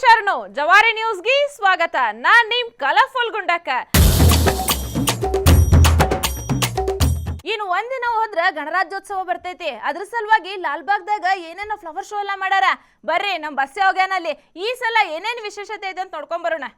ಶರಣ್, ಜವಾರಿ ನ್ಯೂಸ್ಗೆ ಸ್ವಾಗತ. ನಾ ನಿಮ್ ಕಲರ್ಫುಲ್ ಗುಂಡಕ್ಕ ಇನ್ನು ಒಂದಿನ ಹೋದ್ರ ಗಣರಾಜ್ಯೋತ್ಸವ ಬರ್ತೈತಿ. ಅದ್ರ ಸಲುವಾಗಿ ಲಾಲ್ಬಾಗ್ದಾಗ ಏನೇನೋ ಫ್ಲವರ್ ಶೋ ಎಲ್ಲ ಮಾಡ್ಯಾರ. ಬರ್ರಿ, ನಮ್ ಬಸ್ಸೆ ಹೋಗ್ಯಾನಲ್ಲಿ. ಈ ಸಲ ಏನೇನ್ ವಿಶೇಷತೆ ಇದೆ ಅಂತ ನೋಡ್ಕೊಂಡ್ ಬರೋಣ.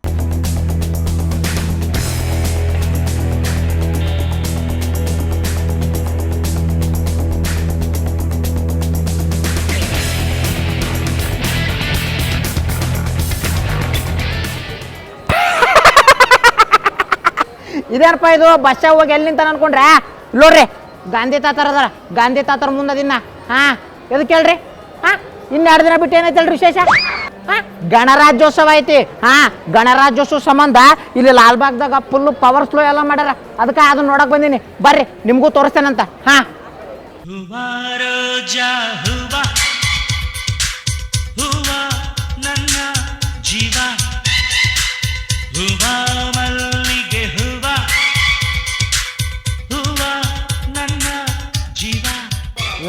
ಇದೇನಪ್ಪ ಇದು? ಬಸ್ ಹೋಗಿ ಎಲ್ಲಿ ನಿಂತಾನ ಅನ್ಕೊಂಡ್ರೆ? ನೋಡ್ರಿ, ಗಾಂಧಿ ತಾತರ ಅದಾರ. ಗಾಂಧಿ ತಾತರ ಮುಂದದಿನ್ನ ಹಾ ಎದಕ್ಕೆ ಹೇಳ್ರಿ? ಹಾ ಎರಡು ದಿನ ಬಿಟ್ಟು ಏನೈತಲ್ರಿ ವಿಶೇಷ? ಹಾ, ಗಣರಾಜ್ಯೋತ್ಸವ ಐತಿ. ಹಾ, ಗಣರಾಜ್ಯೋತ್ಸವ ಸಂಬಂಧ ಇಲ್ಲಿ ಲಾಲ್ಬಾಗ್ದಾಗ ಫುಲ್ ಪವರ್ ಸ್ಲೋ ಎಲ್ಲ ಮಾಡ್ಯಾರ. ಅದಕ್ಕೆ ಅದನ್ನ ನೋಡಕ್ ಬಂದೀನಿ. ಬರ್ರಿ, ನಿಮಗೂ ತೋರಿಸ್ತೇನಂತ. ಹಾ.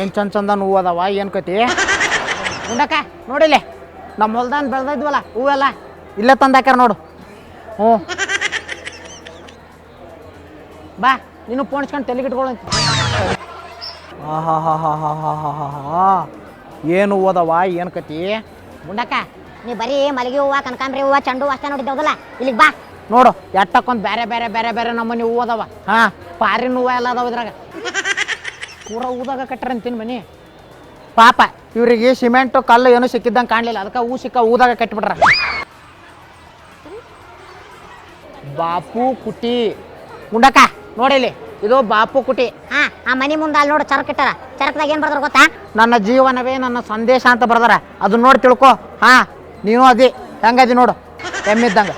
ಏನು ಚಂದ ಚಂದ ಹೂವು ಅದಾವ ಏನು ಕತಿ? ಉಂಡಕ್ಕ ನೋಡಿಲೆ? ನಮ್ಮ ಹೊಲ್ದಾನ ಬೆಳೆದಿದ್ವಲ್ಲ ಹೂವೆಲ್ಲ ಇಲ್ಲೇ ತಂದಾಕ್ಯಾರ ನೋಡು. ಹ್ಞೂ. ಬಾ ನೀನು ಪೋಣಿಸ್ಕೊಂಡು ತಲೆಗಿಟ್ಕೊಳ್ಳಂತ ಏನು ಓದವ ಏನು ಕತಿ? ಉಂಡಕ್ಕ ನೀ ಬರೀ ಮಲ್ಲಿಗೆ ಹೂವು ಕನಕಾಂಬ್ರಿ ಹೂವು ಚೆಂಡು ಹೂವ ಅಷ್ಟೇ ನೋಡಿದ್ದವಲ್ಲ ಇಲ್ಲಿಗೆ ಬಾ. ನೋಡು ಎಟ್ಟಕ್ಕೊಂದು ಬೇರೆ ಬೇರೆ ಬೇರೆ ಬೇರೆ ನಮ್ಮನೆ ಹೂವು ಅದಾವ. ಹಾಂ ಪಾರಿನ ಹೂವು ಎಲ್ಲ ಅದಾವ ಇದ್ರಾಗ. ಪೂರ ಊದಾಗ ಕಟ್ಟರ ಅಂತೀನಿ ಮನಿ. ಪಾಪ ಇವರಿಗೆ ಸಿಮೆಂಟ್ ಕಲ್ಲು ಏನು ಸಿಕ್ಕಿದ್ದಂಗೆ ಕಾಣಲಿಲ್ಲ. ಅದಕ್ಕೆ ಹೂ ಸಿಕ್ಕ ಊದಾಗ ಕಟ್ಬಿಟ್ರ. ಬಾಪು ಕುಟಿ. ಗುಂಡಕ್ಕ ನೋಡಿಲಿ ಇದು ಬಾಪು ಕುಟಿ. ಹಾ ಆ ಮನಿ ಮುಂದೆ ಅಲ್ಲಿ ನೋಡು ಚರಕ್ ಇಟ್ಟಾರ. ಚರಕ್ದಾಗ ಏನ್ ಬರ್ದಾರ ಗೊತ್ತಾ? ನನ್ನ ಜೀವನವೇ ನನ್ನ ಸಂದೇಶ ಅಂತ ಬರ್ದಾರ. ಅದನ್ನ ನೋಡಿ ತಿಳ್ಕೊ. ಹಾ ನೀನು ಅದಿ. ಹೆಂಗದಿ ನೋಡು. ಎಮ್ಮಿದ್ದಂಗೆ.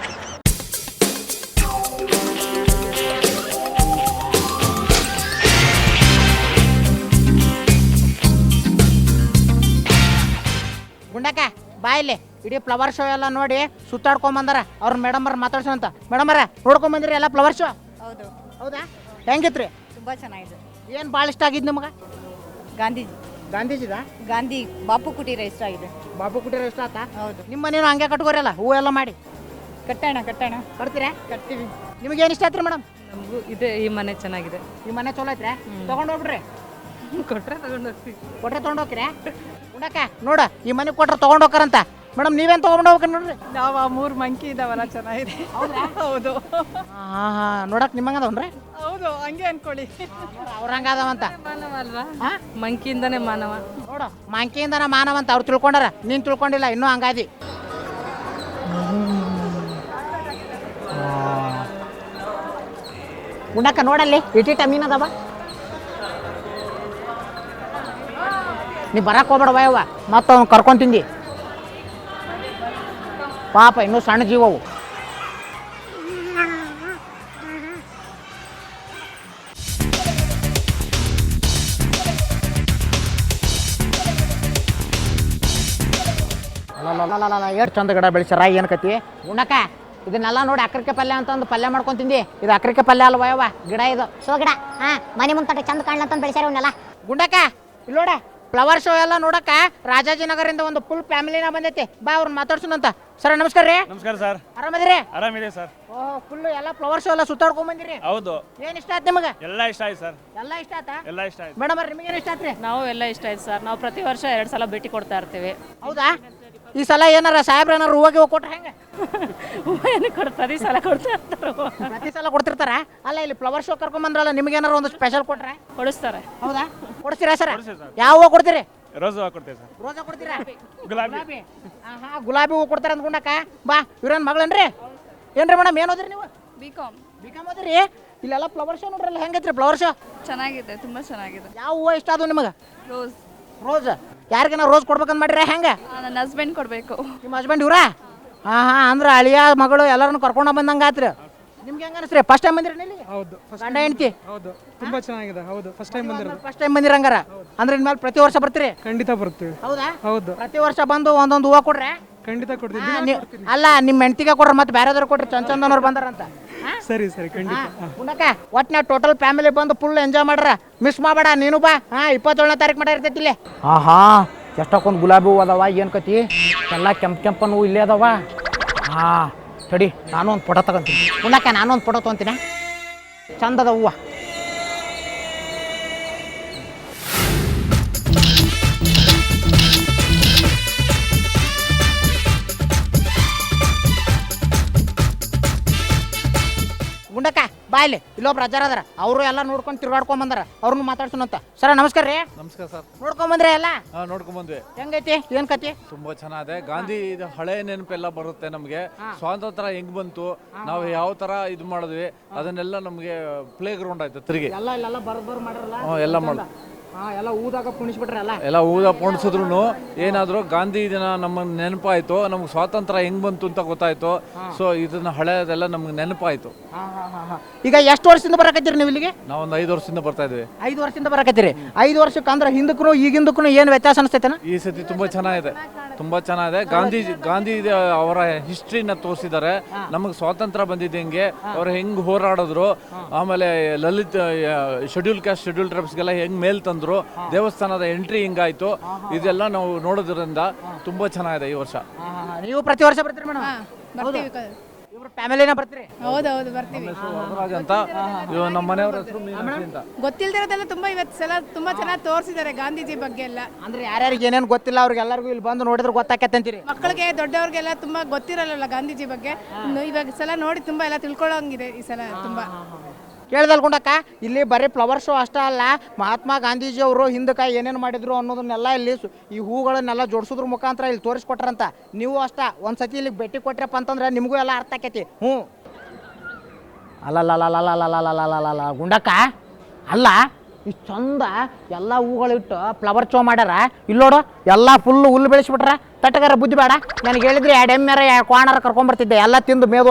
ಬಾಯಿಲಿ ಇಡೀ ಫ್ಲವರ್ ಶೋ ಎಲ್ಲ ನೋಡಿ ಸುತ್ತಾಡ್ಕೊಂಬಂದಾರ ಅವ್ರ ಮೇಡಮ್ ಅವ್ರ ಮಾತಾಡ್ಸೋಂತ ಮೇಡಮ್ ಅವ್ರ ನೋಡ್ಕೊಂಬಂದ್ರಿ ಎಲ್ಲ ಫ್ಲವರ್ ಶೋ ಹೌದು. ಹೌದಾ? ಹೆಂಗಿತ್ರಿ? ತುಂಬಾ ಚೆನ್ನಾಗಿದೆ. ಏನು ಭಾಳ ಇಷ್ಟ ಆಗಿದ್ ನಿಮ್ಗೆ? ಗಾಂಧೀಜಿ. ಗಾಂಧೀಜಿದ? ಗಾಂಧಿ ಬಾಪು ಕುಟೀರ ಇಷ್ಟ ಆಗಿದೆ. ಬಾಪು ಕುಟೀರ ಇಷ್ಟ ಆತ? ಹೌದು. ನಿಮ್ಮ ಮನೇನು ಹಂಗೆ ಕಟ್ಕೋರಲ್ಲ ಹೂವು ಎಲ್ಲ ಮಾಡಿ. ಕಟ್ಟೋಣ ಕಟ್ಟೋಣ. ಕಟ್ತೀರ? ಕಟ್ತೀವಿ. ನಿಮ್ಗೆ ಏನು ಇಷ್ಟ ಆಯ್ತು ಮೇಡಮ್ ನಮಗೂ ಇದೆ ಈ ಮನೆ ಚೆನ್ನಾಗಿದೆ. ಈ ಮನೆ ಚಲೋ ಐತ್ರಿ? ತಗೊಂಡು ಹೋಗ್ಬಿಡ್ರಿ. ಕೊಟ್ರೆ ತಗೊಂಡು ಹೋಗ್ತೀವಿ. ಕೊಟ್ರೆ ತೊಗೊಂಡು ಉಡಕ ನೋಡ ಈ ಮನೆ ಕೊಟ್ರೆ ತಗೊಂಡ್ ಹೋಗ್ತಾರಂತ. ಮೇಡಮ್ ನೀವೇನ್ ತಗೊಂಡ್ ಹೋಗ್ರಿ ನೋಡ್ರಿ. ನಾವು ಆ ಮೂರು ಮಂಕಿ ಇದಾವಲ್ಲ ಚೆನ್ನಾಗಿದೆ. ಹೌದು? ಹಾಂ ಹಾಂ ನೋಡಕ್ ನಿಮ್ಮಂಗೆ ಅದಾವನ್ರಿ ಹೌದು ಹಂಗೆ ಅನ್ಕೊಳ್ಳಿ. ಅವ್ರ ಹಂಗೆ ಅದಾವಂತ ಮಾನವ ಅಲ್ವಾ? ಹಾ? ಮಂಕಿಯಿಂದನೇ ಮಾನವ. ನೋಡ ಮಾಂಕಿಯಿಂದ ಮಾನವ ಅಂತ ಅವ್ರು ತಿಳ್ಕೊಂಡಾರ. ನೀನ್ ತಿಳ್ಕೊಂಡಿಲ್ಲ ಇನ್ನೂ ಹಂಗಾದಿ. ಉಣ್ಣಕ್ಕ ನೋಡಲ್ಲಿ ಇಟ್ಟಿಟ್ಟ ಮೀನ್ ನೀ ಬರಕ್ ಹೋಗ್ಬೇಡ ಯವ್ವ ಮತ್ತೆ ಅವ್ನು ಕರ್ಕೊಂಡ್ ತಿಂದಿ ಪಾಪ ಇನ್ನೂ ಸಣ್ಣ ಜೀವವು ಎಷ್ಟು ಚಂದ ಗಿಡ ಬೆಳೆಸ್ಯಾರ ಏನು ಕತಿ ಉಣ್ಣಕ್ಕ ಇದನ್ನೆಲ್ಲ ನೋಡಿ ಅಕ್ರಿಕೆ ಪಲ್ಯ ಅಂತ ಒಂದು ಪಲ್ಯ ಮಾಡ್ಕೊಂಡ್ ತಿಂದಿ ಇದು ಅಕ್ರಿಕೆ ಪಲ್ಯ ಅಲ್ವ ಯವ್ವ ಗಿಡ ಇದು ಶೋ ಗಿಡ ಹಾ ಮನಿ ಮುಂದೆ ಚಂದ ಕಾಣ್ಲಂತ ಬೆಳೆಸ್ಯಾರ ಇವನ್ನೆಲ್ಲ ಗುಂಡಕ್ಕ ಇಲ್ಲಿ ನೋಡ ಫ್ಲವರ್ ಶೋ ಎಲ್ಲ ನೋಡಕ್ಕ ರಾಜಾಜಿನಗರಿಂದ ಒಂದು ಫುಲ್ ಫ್ಯಾಮಿಲಿನ ಬಂದೈತಿ. ಬಾ ಅವ್ರನ್ನ ಮಾತಾಡ್ಸೋಣಂತ ಸರ್ ನಮಸ್ಕಾರ ರೀ. ನಮಸ್ಕಾರ ಸರ್ ಆರಾಮದಿರಿ? ಆರಾಮಿದೆ ಸರ್ ಓ ಫುಲ್ ಎಲ್ಲ ಫ್ಲವರ್ ಶೋ ಎಲ್ಲ ಸುತ್ತಾಡ್ಕೊಂಡ್ ಬಂದಿರಿ ಹೌದು. ಏನ್ ಇಷ್ಟ ಆಯ್ತು ನಿಮಗೆ? ಎಲ್ಲ ಇಷ್ಟ ಆಯ್ತು ಸರ್ ಎಲ್ಲ ಇಷ್ಟ ಆಯ್ತಾ? ಎಲ್ಲ ಇಷ್ಟ ಆಯ್ತು. ಮೇಡಮ್ ಅವ್ರ ಏನ್ ಇಷ್ಟ ಆಯ್ತ್ರಿ? ನಾವು ಎಲ್ಲ ಇಷ್ಟ ಆಯ್ತು ಸರ್ ನಾವು ಪ್ರತಿ ವರ್ಷ ಎರಡು ಸಲ ಭೇಟಿ ಕೊಡ್ತಾ ಇರ್ತೀವಿ. ಹೌದಾ? ಈ ಸಲ ಏನಾರ ಸಾಹೇಬ್ರ ಏನಾರ ಹೂವಾಗಿ ಹೋಗಿ ಕೊಟ್ರೆ ಹೆಂಗೆ? ಏನು ಕೊಡ್ತಾರೆ? ಈ ಸಲ ಕೊಡ್ತಾ ಇರ್ತಾರೆ? ಪ್ರತಿ ಸಲ ಕೊಡ್ತಿರ್ತಾರ? ಅಲ್ಲ ಇಲ್ಲಿ ಫ್ಲವರ್ ಶೋ ಕರ್ಕೊಂಡ್ ಬಂದ್ರಲ್ಲ ನಿಮ್ಗೆ ಏನಾರ ಒಂದು ಸ್ಪೆಷಲ್ ಕೊಟ್ರೆ? ಕೊಡಿಸ್ತಾರೆ. ಹೌದಾ? ಕೊಡ್ತೀರಾ ಸರ್. ಯಾವ ಹೂವು ಕೊಡ್ತೀರಿ? ರೋಸ್ ಹೂವು ಕೊಡ್ತೇವೆ ಸರ್. ರೋಜಾ ಕೊಡ್ತೀರಾ? ಗುಲಾಬಿ. ಗುಲಾಬಿ. ಹಾ ಗುಲಾಬಿ ಹೂವು ಕೊಡ್ತಾರ ಅಂದ್ಕೊಂಡಕ್ಕ? ಬಾ ಇವ್ರೇನ್ ಮಗಳೇನ್ರಿ? ಏನ್ರಿ ಮೇಡಮ್ ಏನ್ ಓದ್ರಿ ನೀವು? ಬಿ ಕಾಮ್ ಬಿ ಕಾಮ್ ಓದ್ರಿ? ಇಲ್ಲೆಲ್ಲ ಫ್ಲವರ್ ಶೋ ನೋಡ್ರಲ್ಲ ಹೆಂಗೈತ್ರಿ ಫ್ಲವರ್ ಶೋ ಚೆನ್ನಾಗಿದೆ ತುಂಬಾ ಚೆನ್ನಾಗಿದೆ. ಯಾವ ಹೂವು ಇಷ್ಟ ಅದು ನಿಮಗೆ? ರೋಸ್ ರೋಸ್ ಯಾರಿಗೇನ ರೋಸ್ ಕೊಡ್ಬೇಕಂತ ಮಾಡ್ರಿ ಹೆಂಗ? ನನ್ನ ಹಸ್ಬೆಂಡ್ ಕೊಡಬೇಕು. ನಿಮ್ಮ ಹಸ್ಬೆಂಡ್ ಇವ್ರಾ? ಹಾಂ ಹಾಂ ಅಂದ್ರೆ ಅಳಿಯ ಮಗಳು ಎಲ್ಲರನ್ನು ಕರ್ಕೊಂಡು ಬಂದಂಗೆ ಆತ್ರಿ. ನಿಮ್ಗೆ ಹೆಂಗ ಅನಿಸ್ರಿ ಫಸ್ಟ್ ಟೈಮ್ ಬಂದಿರಿ ಇಲ್ಲಿ? ಹೌದು ಗಂಡ ಹೆಂಡತಿ? ಹೌದು ತುಂಬಾ ಚೆನ್ನಾಗಿದೆ ಹೌದು. ಫಸ್ಟ್ ಟೈಮ್ ಬಂದಿರೋದು. ಫಸ್ಟ್ ಟೈಮ್ ಬಂದಿರಂಗಾರ ಅಂದ್ರೆ ಇನ್ಮೇಲೆ ಪ್ರತಿ ವರ್ಷ ಬರ್ತೀರಿ? ಖಂಡಿತ ಬರ್ತೀವಿ. ಹೌದಾ? ಹೌದು. ಪ್ರತಿ ವರ್ಷ ಬಂದು ಒಂದೊಂದು ಹೂವು ಕೊಡ್ರೆ? ಖಂಡಿತ ಕೊಡ್ತೀವಿ. ಹಾ, ನೀವ್- ಅಲ್ಲ ನಿಮ್ಮ ಹೆಂಡತಿಗೆ ಕೊಡ್ರಿ ಮತ್ತೆ ಬೇರೆದವ್ರು ಕೊಡ್ರಿ ಚಂದ ಚಂದನವ್ರು ಬಂದಾರಂತ. ಸರಿ ಸರಿ ಖಂಡಿತ. ಉಣ್ಣಕ್ಕ ಒಟ್ನ ಟೋಟಲ್ ಫ್ಯಾಮಿಲಿ ಬಂದು ಫುಲ್ ಎಂಜಾಯ್ ಮಾಡ್ರ. ಮಿಸ್ ಮಾಡಬೇಡ ನೀನು ಬಾ. ಹಾ ಇಪ್ಪತ್ತೇಳನೇ ತಾರೀಕು ಮಾಡ ಇರ್ತೈತಿ ಇಲ್ಲಿ. ಆಹಾ. ಹಾ ಎಷ್ಟಕ್ಕೊಂದು ಗುಲಾಬಿ ಹೂ ಅದಾವ, ಏನು ಕತಿ? ಎಲ್ಲ ಕೆಂಪು ಕೆಂಪನ್ನು ಹೂವು ಇಲ್ಲೇ ಅದಾವ. ಹಾಂ ತಡಿ, ನಾನು ಒಂದು ಫೋಟೋ ತಗೊಂತೀನಿ. ಉಣ್ಣಕ್ಕೆ ನಾನು ಒಂದು ಫೋಟೋ ತೊಗೊಂತೀನಿ? ಚಂದದ ಹೂವು. ಗುಂಡಕ್ಕ ಬಾ ಇಲ್ಲಿ ಇಲ್ಲೊಬ್ರು ಅಜ್ಜಾರ ಅದಾರ ಅವರು ಎಲ್ಲ ನೋಡ್ಕೊಂಡು ತಿರ್ಗಾಡ್ಕೊಂಡ್ ಬಂದಾರ ಅವ್ರನ್ನ ಮಾತಾಡ್ಸೋಣಂತ ಸರ ನಮಸ್ಕಾರ ರೀ. ನಮಸ್ಕಾರ ಸರ್. ನೋಡ್ಕೊಂಡ್ ಬಂದ್ರಿ ಎಲ್ಲ? ನೋಡ್ಕೊಂಡ್ ಬಂದ್ವಿ. ಹೆಂಗೈತಿ? ಏನ್ ಕತಿ? ತುಂಬಾ ಚೆನ್ನಾಗಿದೆ ಗಾಂಧಿ ಇದು ಹಳೆ ನೆನಪೆಲ್ಲ ಬರುತ್ತೆ ನಮಗೆ. ಸ್ವಾತಂತ್ರ್ಯ ಹೆಂಗ್ ಬಂತು? ನಾವು ಯಾವ ತರ ಇದು ಮಾಡಿದ್ವಿ? ಅದನ್ನೆಲ್ಲ ನಮಗೆ ಪ್ಲೇ ಗ್ರೌಂಡ್ ಆಯ್ತು ತಿರುಗಿ. ಎಲ್ಲ ಇಲ್ಲೆಲ್ಲ ಬರ್ ಬರ್ ಮಾಡ್ರಲ್ಲ? ಹ್ಞೂ ಎಲ್ಲ ಮಾಡ ಹಾ ಎಲ್ಲ ಊದಾಗ ಕುಣಿಸ್ಬಿಟ್ರಲ್ಲ ಎಲ್ಲ ಊದ ಪೋಣಿಸಿದ್ರು ಏನಾದ್ರು ಗಾಂಧಿ ದಿನ ನಮ್ಮ ನೆನಪಾಯ್ತು ನಮ್ಗೆ ಸ್ವಾತಂತ್ರ್ಯ ಹೆಂಗ್ ಬಂತು ಅಂತ ಗೊತ್ತಾಯ್ತು. ಸೊ ಇದನ್ನ ಹಳೆಯದೆಲ್ಲ ನಮ್ಗೆ ನೆನಪಾಯ್ತು. ಈಗ ಎಷ್ಟು ವರ್ಷದಿಂದ ಬರಕತ್ತೀರಿ ನೀವು ಇಲ್ಲಿಗೆ? ನಾವೊಂದು ಐದು ವರ್ಷದಿಂದ ಬರ್ತಾ ಇದ್ವಿ. ಐದು ವರ್ಷದಿಂದ ಬರಕತ್ತೀರಿ. ಐದು ವರ್ಷಕ್ಕೆ ಅಂದ್ರೆ ಹಿಂದಕ್ಕೂ ಈಗಿಂದಕ್ಕೂ ಏನು ವ್ಯತ್ಯಾಸ ಅನಿಸ್ತೈತೆ ಈ ಸತಿ ತುಂಬಾ ಚೆನ್ನಾಗಿದೆ. ತುಂಬಾ ಚೆನ್ನಾಗಿದೆ. ಗಾಂಧಿ ಗಾಂಧಿ ಅವರ ಹಿಸ್ಟ್ರಿನ ತೋರಿಸಿದ್ದಾರೆ. ನಮಗೆ ಸ್ವಾತಂತ್ರ್ಯ ಬಂದಿದ್ದು ಹೆಂಗೆ. ಅವ್ರು ಹೆಂಗ್ ಹೋರಾಡಿದ್ರು. ಆಮೇಲೆ ಲಲಿತ್ ಶೆಡ್ಯೂಲ್ ಕ್ಯಾಸ್ಟ್ ಶೆಡ್ಯೂಲ್ ಟ್ರೈಬ್ಸ್ಗೆಲ್ಲ ಹೆಂಗ್ ಮೇಲ್ ತಂದ್ರು. ದೇವಸ್ಥಾನದ ಎಂಟ್ರಿ ಹಿಂಗಾಯ್ತು. ಇದೆಲ್ಲ ನಾವು ನೋಡೋದ್ರಿಂದ ತುಂಬಾ ಚೆನ್ನಾಗಿದೆ ಈ ವರ್ಷ. ನೀವು ಪ್ರತಿ ವರ್ಷ ಬರ್ತೀರಿ ಮೇಡಮ್? ಬರ್ತೀವಿ ಇವ್ರ ಫ್ಯಾಮಿಲಿನ ಬರ್ತೀರಿ? ಹೌದೌದು ಬರ್ತೀವಿ. ವರದರಾಜ್ ಅಂತ. ಇವ ನಮ್ಮ ಮನೆಯವ್ರ ಹೆಸರು ಮೀನಾಕ್ಷಿ ಅಂತ. ಗೊತ್ತಿಲ್ದಿರೋದೆಲ್ಲ ತುಂಬಾ ಇವತ್ತು ಸಲ ತುಂಬಾ ಚೆನ್ನಾಗಿ ತೋರಿಸಿದ್ದಾರೆ ಗಾಂಧೀಜಿ ಬಗ್ಗೆ ಎಲ್ಲ. ಅಂದ್ರೆ ಯಾರ್ಯಾರಿಗೆ ಏನೇನು ಗೊತ್ತಿಲ್ಲ ಅವ್ರಿಗೆ ಎಲ್ಲರಿಗೂ ಇಲ್ಲಿ ಬಂದು ನೋಡಿದ್ರೆ ಗೊತ್ತಾಕತ್ತೆ ಅಂತೀರಿ? ಮಕ್ಕಳಿಗೆ ದೊಡ್ಡವ್ರಿಗೆಲ್ಲ ತುಂಬಾ ಗೊತ್ತಿರಲ್ಲ ಗಾಂಧೀಜಿ ಬಗ್ಗೆ. ಇನ್ನು ಇವಾಗ ಸಲ ನೋಡಿ ತುಂಬಾ ಎಲ್ಲ ತಿಳ್ಕೊಳ್ಳೋಂಗಿದೆ ಈ ಸಲ ತುಂಬಾ. ಕೇಳ್ದಲ್ ಗುಂಡಕ್ಕ? ಇಲ್ಲಿ ಬರೀ ಫ್ಲವರ್ ಶೋ ಅಷ್ಟೇ ಅಲ್ಲ, ಮಹಾತ್ಮ ಗಾಂಧೀಜಿ ಅವರು ಹಿಂದಕ್ಕೆ ಏನೇನು ಮಾಡಿದ್ರು ಅನ್ನೋದನ್ನೆಲ್ಲ ಇಲ್ಲಿ ಈ ಹೂಗಳನ್ನೆಲ್ಲ ಜೋಡಿಸೋದ್ರ ಮುಖಾಂತರ ಇಲ್ಲಿ ತೋರಿಸ್ಕೊಟ್ರಂತ. ನೀವು ಅಷ್ಟ ಒಂದು ಸತಿ ಇಲ್ಲಿ ಭೇಟಿ ಕೊಟ್ರಪ್ಪ ಅಂತಂದ್ರೆ ನಿಮಗೂ ಎಲ್ಲ ಅರ್ಥ ಆಕೈತಿ. ಹ್ಞೂ. ಅಲ್ಲ ಗುಂಡಕ್ಕ. ಅಲ್ಲ, ಇಷ್ಟು ಚಂದ ಎಲ್ಲ ಹೂಗಳಿಟ್ಟು ಫ್ಲವರ್ ಶೋ ಮಾಡ್ಯಾರ. ಇಲ್ಲೋಡು ಎಲ್ಲ ಫುಲ್ ಹುಲ್ಲು ಬೆಳೆಸ್ಬಿಟ್ರ. ತಟ್ಟಗಾರ ಬುದ್ಧಿ ಬೇಡ. ನನಗೆ ಹೇಳಿದ್ರೆ ಎರಡು ಎಮ್ಮೆರ ಎರಡು ಕರ್ಕೊಂಬರ್ತಿದ್ದೆ. ಎಲ್ಲ ತಿಂದು ಮೇದು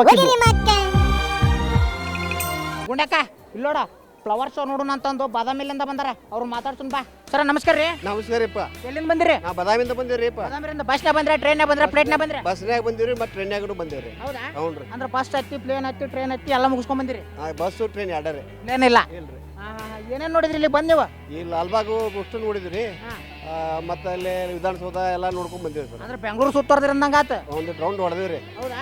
ಗುಂಡಕ್ಕ ಇಲ್ಲೋಡ ಫ್ಲವರ್ ಶೋ ನೋಡೋಣ ಅಂತಂದು ಬಾದಾಮಿಲಿಂದ ಬಂದಾರ. ಅವ್ರು ಮಾತಾಡ್ತೀನಿ ಬಾ. ಸರ ನಮಸ್ಕಾರ ರೀ. ನಮಸ್ಕಾರಪ್ಪ. ಎಲ್ಲಿಂದ ಬಂದಿರಿ? ನಾ ಬದಾಮಿಂದ ಬಂದಿವ್ರಿಪ್ಪ. ಬಸ್ ಬಸ್ನಾಗ ಬಂದ್ರೆ ಟ್ರೈನ್ಯಾಗ ಬಂದ್ರೆ ಪ್ಲೇಟ್ನಾಗ ಬಂದ್ರೆ? ಬಸ್ನ್ಯಾಗ ಬಂದಿವ್ರಿ ಮತ್ತೆ ಟ್ರೈನ್ಯಾಗನು ಬಂದಿವ್ರಿ. ಹೌದಾ? ಹೌನ್ರಿ. ಅಂದ್ರೆ ಬಸ್ ಹತ್ತಿ ಪ್ಲೇನ್ ಹತ್ತಿ ಟ್ರೈನ್ ಹತ್ತಿ ಎಲ್ಲ ಮುಗಿಸ್ಕೊಂಡ್ ಬಂದಿರಿ? ಆ ಬಸ್ಸು ಟ್ರೈನ್ ಎರಡರಿ ಏನಿಲ್ಲ? ಇಲ್ಲ ಇಲ್ರಿ ಏನೇನು ನೋಡಿದ್ರಿ ಇಲ್ಲಿ ಬಂದೇವ ಈ ಲಾಲ್ಬಾಗು ಅಷ್ಟು ನೋಡಿದ್ರಿ. ಮತ್ತೆ ಅಲ್ಲಿ ವಿಧಾನಸೌಧ ಎಲ್ಲ ನೋಡ್ಕೊಂಡ್ ಬಂದಿವ್ರಿ ಸರ್. ಅಂದ್ರೆ ಬೆಂಗಳೂರು ಸುತ್ತೋರ್ದ್ರಿ ಅಂದಂಗ ಆತ ಒಂದು ರೌಂಡ್ ಹೊಡೆದಿವ್ರಿ. ಹೌದಾ?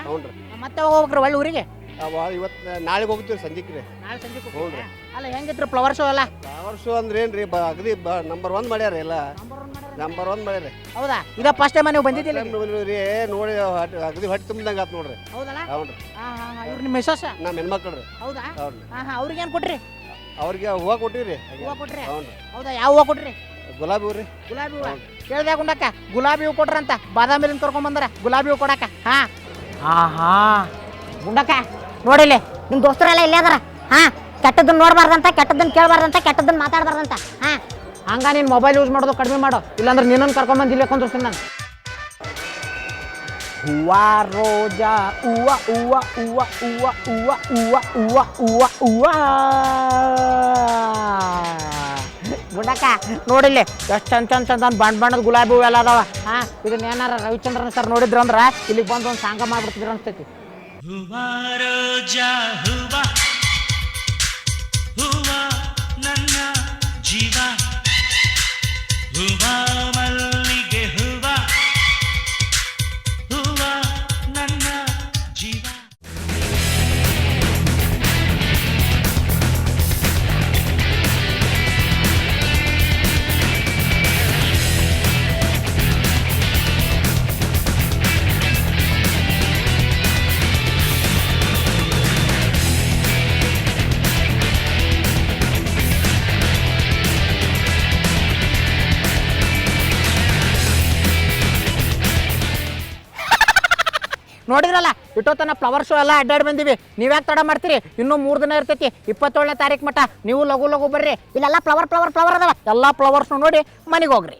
ಮತ್ತೆ ಹೋಗ್ಬೇಕ್ರಿ ಒಳ್ಳೆ ಊರಿಗೆ? ಇವತ್ತು ನಾಳೆ ಹೋಗ್ತೀವಿ ಸಂಜೆಗೆ ರೀ. ನಾಳೆ ಸಂಜೆ ಹೌದ್ರಿ. ಅಲ್ಲ ಹೆಂಗಿದ್ರು ಫ್ಲವರ್ ಶೋ ಅಲ್ಲ ಫ್ಲವರ್ ಶೋ ಅಂದ್ರೆ ಏನ್ರಿ ಬ ಅಗದಿ ನಂಬರ್ ಒನ್ ಮಾಡ್ಯಾರ ಎಲ್ಲ. ನಂಬರ್ ಒನ್ ಮಾಡ್ಯಾರ? ಹೌದಾ? ಇದ ಫಸ್ಟ್ ಟೈಮ್ ನೀವು ಬಂದಿದ್ದಿಲ್ಲ ರೀ. ನೋಡಿ ಹೊಟ್ಟೆ- ಅಗದಿ ಹೊಟ್ಟೆ ತುಂಬಿದಂಗ ಆತ್ ನೋಡ್ರಿ. ಹೌದಲ್ಲ? ಹೌನ್ರಿ ಹಾ ಹಾ ಹಾ. ಇವ್ರು ನಿಮ್ಮ ಮಿಸಸ್ ನಮ್ಮ ಹೆಣ್ಮಕ್ಳು ರೀ. ಹೌದಾ? ಹೌನ್ರಿ ಹಾ ಹಾ. ಅವ್ರಿಗೆ ಏನು ಕೊಟ್ರಿ? ಅವ್ರಿಗೆ ಹೂವ ಕೊಟ್ಟಿರಿ ಹೂವ ಕೊಟ್ರಿ? ಹೌನ್ರಿ ಹೌದಾ? ಯಾವ ಹೂವ ಕೊಟ್ರಿ? ಗುಲಾಬಿ ಹೂ ರೀ. ಗುಲಾಬಿ ಹೂವು. ಕೇಳ್ದೆ ಗುಂಡಕ್ಕ ಗುಲಾಬಿ ಹೂ ಕೊಟ್ರಂತ. ಬಾದಾಮಿಲಿಂದ ಕರ್ಕೊಂಡ್ ಬಂದಾರ. ಗುಲಾಬಿ ಹೂ ಕೊಡಕ್ಕ. ಹಾ? ಹಾ ಹಾ ಗುಂಡಕ್ಕ ನೋಡಿಲ್ಲಿ ನಿಮ್ಮ ದೋಸ್ತರೆಲ್ಲ ಇಲ್ಲೇ ಅದಾರ. ಹಾ ಕೆಟ್ಟದನ್ನ ನೋಡಬಾರ್ದಂತ ಕೆಟ್ಟದನ್ನ ಕೇಳಬಾರ್ದಂತ ಕೆಟ್ಟದನ್ನ ಮಾತಾಡಬಾರ್ದಂತ. ಹಾ. ಹಂಗ ನೀನು ಮೊಬೈಲ್ ಯೂಸ್ ಮಾಡೋದು ಕಡಿಮೆ ಮಾಡು. ಇಲ್ಲಾಂದ್ರೆ ನಿನ್ನನ್ನು ಕರ್ಕೊಂಬಂದು ಇಲ್ಲೇ ಕುಂದಿರ್ತೀನಿ ನಾನು. ಹೂವ ರೋಜಾ, ಹೂವ ಹೂವ ಹೂವ ಹೂವ ಹೂವ ಹೂವ ಹೂವ ಹೂವ ಹೂವ. ಗುಡಕ ನೋಡಿಲ್ಲಿ, ಎಷ್ಟು ಚಂದ ಚಂದ ಚಂದ ಬಣ್ಣ ಬಣ್ಣದ ಗುಲಾಬಿ ಹೂವು ಎಲ್ಲ ಅದಾವ. ಹಾ ಇದನ್ನ ಏನಾರ ರವಿಚಂದ್ರನ್ ಸರ್ ನೋಡಿದ್ರು ಅಂದ್ರೆ ಇಲ್ಲಿಗೆ ಬಂದು ಒಂದು ಸಾಂಗ ಮಾಡ್ಬಿಡ್ತಿದ್ರು ಅನ್ಸ್ತೈತಿ. হুবা রোজা হুবা ನೋಡಿದ್ರಲ್ಲ, ಇಟ್ಟೋತನ ಫ್ಲವರ್ ಶೋ ಎಲ್ಲ ಅಡ್ಡಾಡಿ ಬಂದಿವಿ. ನೀವ್ಯಾಕೆ ತಡ ಮಾಡ್ತೀರಿ? ಇನ್ನೂ ಮೂರು ದಿನ ಇರ್ತೈತಿ, ಇಪ್ಪತ್ತೇಳನೇ ತಾರೀಕು ಮಟ್ಟ ನೀವು ಲಘು ಲಘು ಬರ್ರಿ. ಇಲ್ಲೆಲ್ಲ ಫ್ಲವರ್ ಫ್ಲವರ್ ಫ್ಲವರ್ ಅದಾವ. ಎಲ್ಲ ಫ್ಲವರ್ಸ್ನು ನೋಡಿ ಮನೆಗೆ ಹೋಗ್ರಿ.